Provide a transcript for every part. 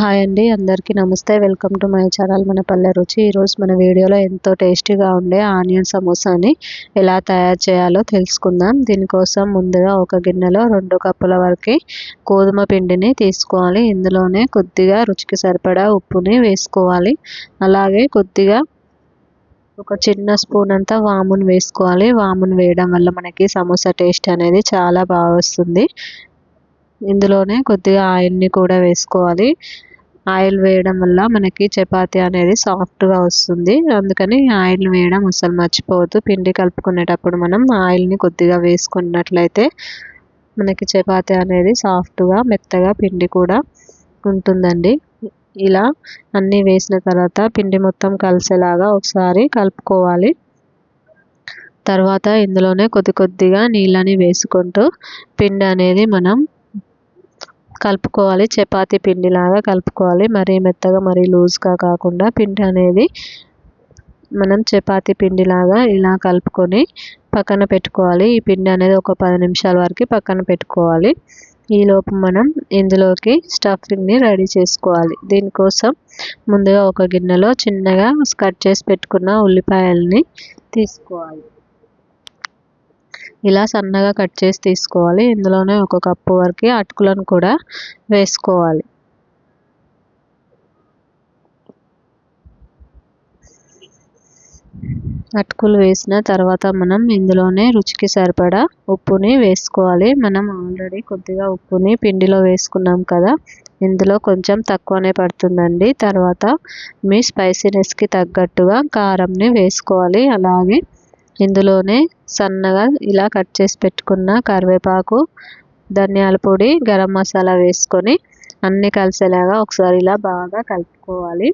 Hi అండి అందరికీ నమస్తే. వెల్కమ్ టు మై ఛానల్ మన పల్లె రుచి. ఈరోజు మన వీడియోలో ఎంతో టేస్టీగా ఉండే ఆనియన్ సమోసాని ఎలా తయారు చేయాలో తెలుసుకుందాం. దీనికోసం ముందుగా ఒక గిన్నెలో రెండు కప్పుల వరకు గోధుమ పిండిని తీసుకోవాలి. ఇందులోనే కొద్దిగా రుచికి సరిపడా ఉప్పుని వేసుకోవాలి. అలాగే కొద్దిగా ఒక చిన్న స్పూన్ అంతా వామును వేసుకోవాలి. వామును వేయడం వల్ల మనకి సమోసా టేస్ట్ అనేది చాలా బాగా వస్తుంది. ఇందులోనే కొద్దిగా ఆయిల్ని కూడా వేసుకోవాలి. ఆయిల్ వేయడం వల్ల మనకి చపాతి అనేది సాఫ్ట్గా వస్తుంది. అందుకని ఆయిల్ వేయడం అసలు మర్చిపోవద్దు. పిండి కలుపుకునేటప్పుడు మనం ఆయిల్ని కొద్దిగా వేసుకున్నట్లయితే మనకి చపాతి అనేది సాఫ్ట్గా మెత్తగా పిండి కూడా ఉంటుందండి. ఇలా అన్నీ వేసిన తర్వాత పిండి మొత్తం కలిసేలాగా ఒకసారి కలుపుకోవాలి. తర్వాత ఇందులోనే కొద్ది కొద్దిగా నీళ్ళని వేసుకుంటూ పిండి అనేది మనం కలుపుకోవాలి. చపాతి పిండిలాగా కలుపుకోవాలి. మరీ మెత్తగా మరీ లూజ్గా కాకుండా పిండి అనేది మనం చపాతి పిండిలాగా ఇలా కలుపుకొని పక్కన పెట్టుకోవాలి. ఈ పిండి అనేది ఒక పది నిమిషాల వరకు పక్కన పెట్టుకోవాలి. ఈలోపు మనం ఇందులోకి స్టఫింగ్ని రెడీ చేసుకోవాలి. దీనికోసం ముందుగా ఒక గిన్నెలో చిన్నగా కట్ చేసి పెట్టుకున్న ఉల్లిపాయల్ని తీసుకోవాలి. ఇలా సన్నగా కట్ చేసి తీసుకోవాలి. ఇందులోనే ఒక కప్పు వరకు అటుకులను కూడా వేసుకోవాలి. అటుకులు వేసిన తర్వాత మనం ఇందులోనే రుచికి సరిపడా ఉప్పుని వేసుకోవాలి. మనం ఆల్రెడీ కొద్దిగా ఉప్పుని పిండిలో వేసుకున్నాం కదా ఇందులో కొంచెం తక్కువనే పడుతుందండి. తర్వాత మీ స్పైసీనెస్కి తగ్గట్టుగా కారంని వేసుకోవాలి. అలాగే ఇందులోనే సన్నగా ఇలా కట్ చేసి పెట్టుకున్న కరివేపాకు ధనియాల పొడి గరం మసాలా వేసుకొని అన్నీ కలిసేలాగా ఒకసారి ఇలా బాగా కలుపుకోవాలి.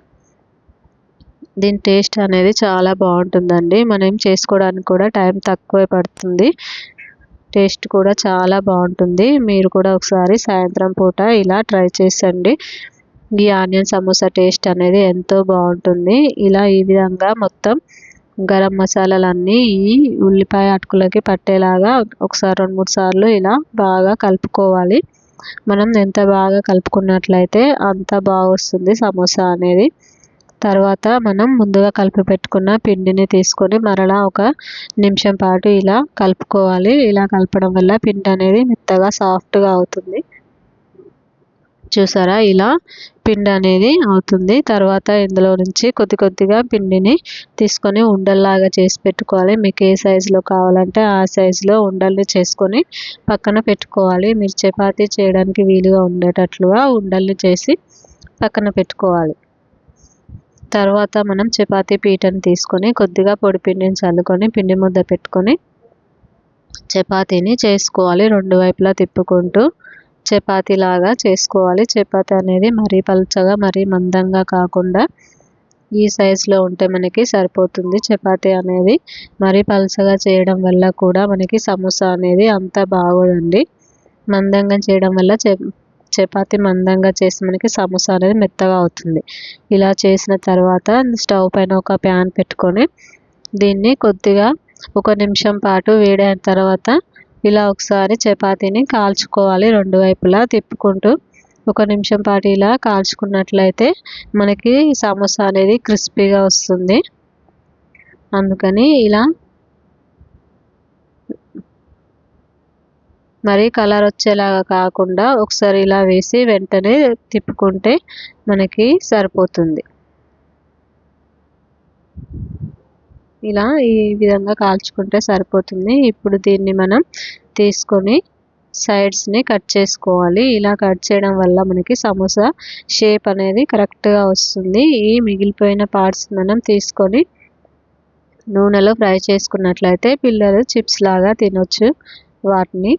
దీని టేస్ట్ అనేది చాలా బాగుంటుందండి. మనం చేసుకోవడానికి కూడా టైం తక్కువే పడుతుంది. టేస్ట్ కూడా చాలా బాగుంటుంది. మీరు కూడా ఒకసారి సాయంత్రం పూట ఇలా ట్రై చేసండి. ఈ ఆనియన్ సమోసా టేస్ట్ అనేది ఎంతో బాగుంటుంది. ఇలా ఈ విధంగా మొత్తం గరం మసాలాలన్నీ ఈ ఉల్లిపాయ అటుకులకి పట్టేలాగా ఒకసారి రెండు మూడు సార్లు ఇలా బాగా కలుపుకోవాలి. మనం ఎంత బాగా కలుపుకున్నట్లయితే అంత బాగా వస్తుంది సమోసా అనేది. తర్వాత మనం ముందుగా కలిపి పెట్టుకున్న పిండిని తీసుకొని మరలా ఒక నిమిషం పాటు ఇలా కలుపుకోవాలి. ఇలా కలపడం వల్ల పిండి అనేది మెత్తగా సాఫ్ట్గా అవుతుంది. చూసారా? ఇలా పిండి అనేది అవుతుంది. తర్వాత ఇందులో నుంచి కొద్ది కొద్దిగా పిండిని తీసుకొని ఉండల్లాగా చేసి పెట్టుకోవాలి. మీకు ఏ సైజులో కావాలంటే ఆ సైజులో ఉండల్ని చేసుకొని పక్కన పెట్టుకోవాలి. మీరు చపాతీ చేయడానికి వీలుగా ఉండేటట్లుగా ఉండల్ని చేసి పక్కన పెట్టుకోవాలి. తర్వాత మనం చపాతీ పీటను తీసుకొని కొద్దిగా పొడి పిండిని చల్లుకొని పిండి ముద్ద పెట్టుకొని చపాతీని చేసుకోవాలి. రెండు వైపులా తిప్పుకుంటూ చపాతి లాగా చేసుకోవాలి. చపాతీ అనేది మరీ పలుచగా మరీ మందంగా కాకుండా ఈ సైజులో ఉంటే మనకి సరిపోతుంది. చపాతీ అనేది మరీ పలుచగా చేయడం వల్ల కూడా మనకి సమోసా అనేది అంత బాగోదండి. మందంగా చేయడం వల్ల చపాతీ మందంగా చేసి మనకి సమోసా అనేది మెత్తగా అవుతుంది. ఇలా చేసిన తర్వాత స్టవ్ పైన ఒక ప్యాన్ పెట్టుకొని దీన్ని కొద్దిగా ఒక నిమిషం పాటు వేడైన తర్వాత ఇలా ఒకసారి చపాతీని కాల్చుకోవాలి రెండు వైపులా తిప్పుకుంటూ. ఒక నిమిషం పాటు ఇలా కాల్చుకున్నట్లయితే మనకి సమోసా అనేది క్రిస్పీగా వస్తుంది. అందుకని ఇలా మరి కలర్ వచ్చేలాగా కాకుండా ఒకసారి ఇలా వేసి వెంటనే తిప్పుకుంటే మనకి సరిపోతుంది. ఇలా ఈ విధంగా కాల్చుకుంటే సరిపోతుంది. ఇప్పుడు దీన్ని మనం తీసుకొని సైడ్స్ని కట్ చేసుకోవాలి. ఇలా కట్ చేయడం వల్ల మనకి సమోసా షేప్ అనేది కరెక్ట్గా వస్తుంది. ఈ మిగిలిపోయిన పార్ట్స్ మనం తీసుకొని నూనెలో ఫ్రై చేసుకున్నట్లయితే పిల్లలు చిప్స్ లాగా తినొచ్చు. వాటిని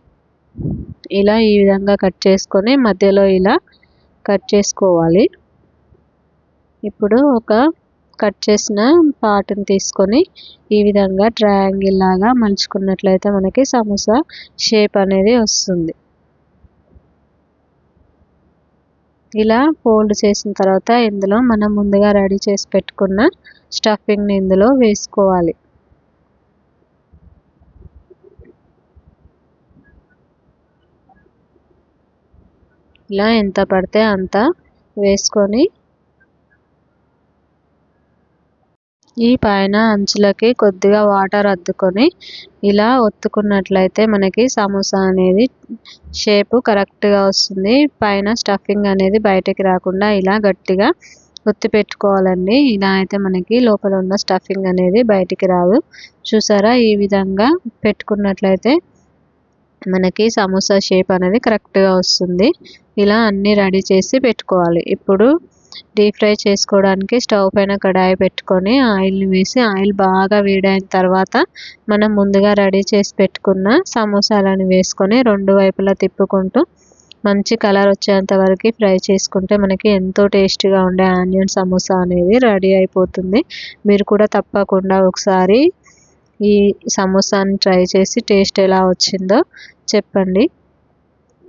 ఇలా ఈ విధంగా కట్ చేసుకొని మధ్యలో ఇలా కట్ చేసుకోవాలి. ఇప్పుడు ఒక కట్ చేసిన పార్ట్ని తీసుకొని ఈ విధంగా ట్రయాంగిల్ లాగా మలుచుకున్నట్లయితే మనకి సమోసా షేప్ అనేది వస్తుంది. ఇలా ఫోల్డ్ చేసిన తర్వాత ఇందులో మనం ముందుగా రెడీ చేసి పెట్టుకున్న స్టఫింగ్ని ఇందులో వేసుకోవాలి. ఇలా ఎంత పడితే అంత వేసుకొని ఈ పైన అంచులకి కొద్దిగా వాటర్ అద్దుకొని ఇలా ఒత్తుకున్నట్లయితే మనకి సమోసా అనేది షేపు కరెక్ట్గా వస్తుంది. పైన స్టఫింగ్ అనేది బయటకి రాకుండా ఇలా గట్టిగా ఒత్తి పెట్టుకోవాలండి. ఇలా అయితే మనకి లోపల ఉన్న స్టఫింగ్ అనేది బయటికి రాదు. చూసారా? ఈ విధంగా పెట్టుకున్నట్లయితే మనకి సమోసా షేప్ అనేది కరెక్ట్గా వస్తుంది. ఇలా అన్నీ రెడీ చేసి పెట్టుకోవాలి. ఇప్పుడు డీప్ ఫ్రై చేసుకోవడానికి స్టవ్ పైన కడాయి పెట్టుకొని ఆయిల్ని వేసి ఆయిల్ బాగా వేడైన తర్వాత మనం ముందుగా రెడీ చేసి పెట్టుకున్న సమోసాలను వేసుకొని రెండు వైపులా తిప్పుకుంటూ మంచి కలర్ వచ్చేంత వరకు ఫ్రై చేసుకుంటే మనకి ఎంతో టేస్టీగా ఉండే ఆనియన్ సమోసా అనేది రెడీ అయిపోతుంది. మీరు కూడా తప్పకుండా ఒకసారి ఈ సమోసాని ట్రై చేసి టేస్ట్ ఎలా వచ్చిందో చెప్పండి.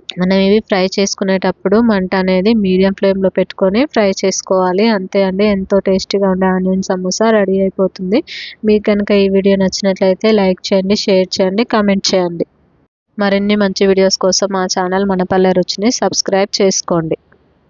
మనం ఇవి ఫ్రై చేసుకునేటప్పుడు మంట అనేది మీడియం ఫ్లేమ్లో పెట్టుకొని ఫ్రై చేసుకోవాలి. అంతే అండి. ఎంతో టేస్టీగా ఉండే ఆనియన్ సమోసా రెడీ అయిపోతుంది. మీకు కనుక ఈ వీడియో నచ్చినట్లయితే లైక్ చేయండి షేర్ చేయండి కామెంట్ చేయండి. మరిన్ని మంచి వీడియోస్ కోసం మా ఛానల్ మనపల్లె రుచిని సబ్స్క్రైబ్ చేసుకోండి.